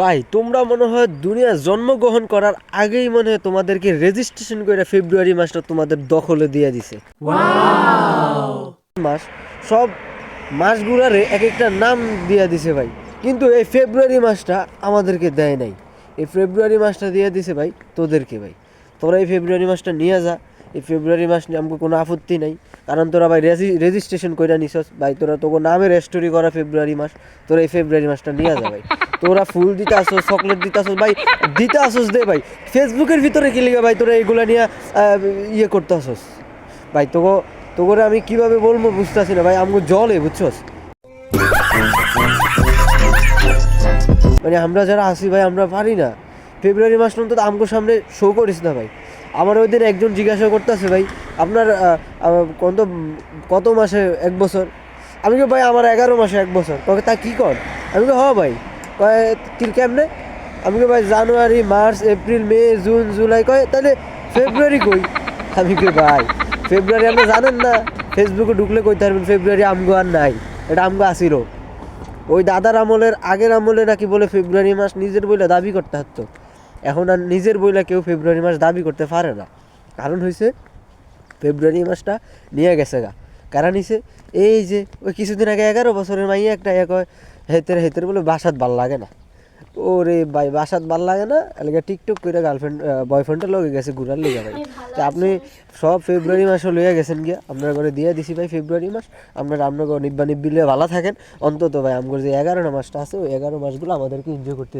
ভাই তোমরা মনে হয় দুনিয়া জন্মগ্রহণ করার আগেই মনে হয় তোমাদেরকে রেজিস্ট্রেশন করে ফেব্রুয়ারি মাসটা তোমাদের দখলে দিয়ে দিছে। মাস সব মাসগুলারে এক একটা নাম দিয়ে দিছে ভাই। কিন্তু এই ফেব্রুয়ারি মাসটা আমাদেরকে দেয় নাই। এই ফেব্রুয়ারি মাসটা দিয়ে দিছে ভাই তোদেরকে ভাই। তোরা এই ফেব্রুয়ারি মাসটা নিয়ে যা এই ফেব্রুয়ারি মাস নিয়ে আমাকে কোনো আপত্তি নাই। কারণ তোরা ভাই রেজিস্ট্রেশন করে নিছস, ভাই তোরা তোকে নামে রেস্টোরি করা ফেব্রুয়ারি মাস, তোরা এই ফেব্রুয়ারি মাসটা নিয়ে যা ভাই। তোরা ফুল দিতে আসোস চকলেট দিতে আসোস, ভাই দিতে আসোস দে ভাই। ফেসবুকের ভিতরে কি লিখে ভাই তোরা এগুলা নিয়ে ইয়ে করতে আসোস? ভাই তোকে তোকে আমি কীভাবে বলব বুঝতেছি না ভাই, আমগো জলে বুঝছস? মানে আমরা যারা আসি ভাই, আমরা পারি না। ফেব্রুয়ারি মাস পর্যন্ত আমগো সামনে শো করিস না ভাই। আমার ওই দিন একজন জিজ্ঞাসা করতেছে ভাই, আপনার কত কত মাসে এক বছর? আমি কি ভাই, আমার এগারো মাসে এক বছর। কবে তা কী কর? আমি কি হ ভাই। কয় কেমনে? আমি কি ভাই, January, March, April, May, June, July. কয় তাহলে ফেব্রুয়ারি কই? আমি কি ভাই, ফেব্রুয়ারি আপনি জানেন না ফেসবুকে ঢুকলে কইতে পারবেন ফেব্রুয়ারি আমগো আর নাই, এটা আমগো আসিল। ওই দাদার আমলের আগের আমলে নাকি বলে ফেব্রুয়ারি মাস নিজের বইলে দাবি করতে হারতো এখন আর নিজের বইলা কেউ ফেব্রুয়ারি মাস দাবি করতে পারে না। কারণ হয়েছে ফেব্রুয়ারি মাসটা নিয়ে গেছে গা। কারণ হয়েছে এই যে ওই কিছুদিন আগে এগারো বছরের মাইয়া একটা এক হেতের হেতের বলে বাসাত ভালো লাগে না। ওরে ভাই, বাসাত ভালো লাগে না, এলাকা টিকটক করে গার্লফ্রেন্ড বয়ফ্রেন্ডটা লগে গেছে ঘুরার লেগে ভাই। তো আপনি সব ফেব্রুয়ারি মাসে লইয়া গেছেন গিয়া, আপনার ঘরে দিয়ে দিছি ভাই ফেব্রুয়ারি মাস, আপনার আপনার ঘর নিব্বা নিব্বিলে ভালো থাকেন। অন্তত ভাই আমার যে এগারো মাসটা আছে, ওই এগারো মাসগুলো আমাদেরকে এনজয় করতে